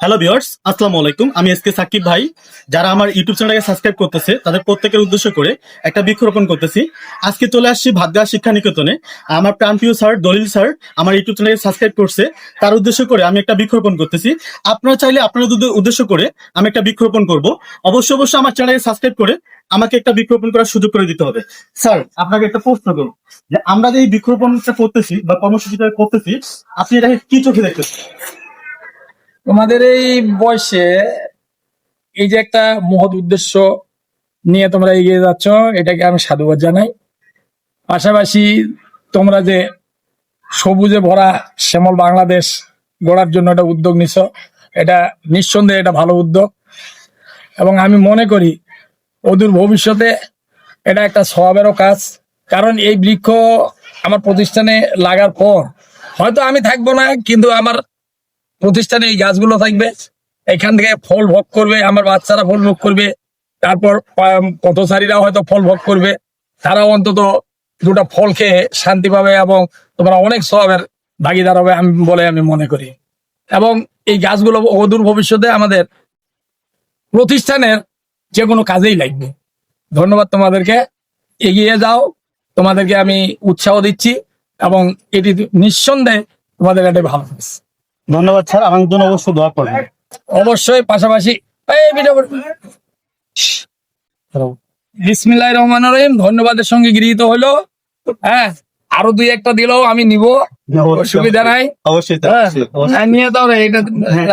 Hello viewers আসসালামু আলাইকুম। আমি এসকে সাকিব ভাই। যারা আমার ইউটিউব চ্যানেলকে সাবস্ক্রাইব করতেছে, তাদের প্রত্যেকের উদ্দেশ্য করে একটা বৃক্ষরোপণ করতেছি। আজকে চলে আসছি ভাতগা শিক্ষা নিকেতনে আমার প্রাণপ্রিয় স্যার, দলিল স্যার, আমার ইউটিউব চ্যানেলকে সাবস্ক্রাইব করছে। তার উদ্দেশ্য করে আমি একটা বৃক্ষরোপণ করতেছি। আপনারা চাইলে আপনাদের উদ্দেশ্য করে আমি একটা বৃক্ষরোপণ করব। অবশ্যই অবশ্যই আমার চ্যানেলকে সাবস্ক্রাইব করে আমাকে একটা বৃক্ষরোপণ করার সুযোগ করে দিতে হবে। স্যার, আপনাকে একটা প্রশ্ন করব। যে আমরা যে এই বৃক্ষরোপণটা করতেছি বা কর্মসূচিটা করতেছি, আপনি এটাকে কি চোখে দেখতেছেন? তোমাদের এই বয়সে এই যে একটা মহৎ উদ্দেশ্য নিয়ে তোমরা এগিয়ে যাচ্ছ, এটাকে আমি সাধুবাদ জানাই। পাশাপাশি তোমরা যে সবুজে ভরা শ্যামল বাংলাদেশ গড়ার জন্য একটা উদ্যোগ নিছ, এটা নিঃসন্দেহে এটা ভালো উদ্যোগ। এবং আমি মনে করি, অদূর ভবিষ্যতে এটা একটা স্বভাবেরও কাজ। কারণ এই বৃক্ষ আমার প্রতিষ্ঠানে লাগার পর, হয়তো আমি থাকব না, কিন্তু আমার প্রতিষ্ঠানে এই গাছগুলো থাকবে। এখান থেকে ফল ভোগ করবে, আমার বাচ্চারা ফল ভোগ করবে। তারপর পা- পথচারীরা হয়তো ফল ভোগ করবে। তারাও অন্তত দুটা ফল খেয়ে শান্তি পাবে এবং তোমরা অনেক সবের ভাগিদার হবে আমি বলে আমি মনে করি। এবং এই গাছগুলো অদূর ভবিষ্যতে আমাদের প্রতিষ্ঠানের যে কোনো কাজেই লাগবে। ধন্যবাদ তোমাদেরকে। এগিয়ে যাও। তোমাদেরকে আমি উৎসাহ দিচ্ছি এবং এটি নিঃসন্দেহে তোমাদের একটা ভালো ধন্যবাদ স্যার আমার জন্য অবশ্যই দোয়া করবেন। অবশ্যই পাশাপাশি বিসমিল্লাহ রহমান রহিম ধন্যবাদের সঙ্গে গৃহীত হলো। হ্যাঁ আরও দুই একটা দিলেও আমি নিব। অসুবিধা নাই। অবশ্যই হ্যাঁ হ্যাঁ, নিয়ে তাহলে এটা হ্যাঁ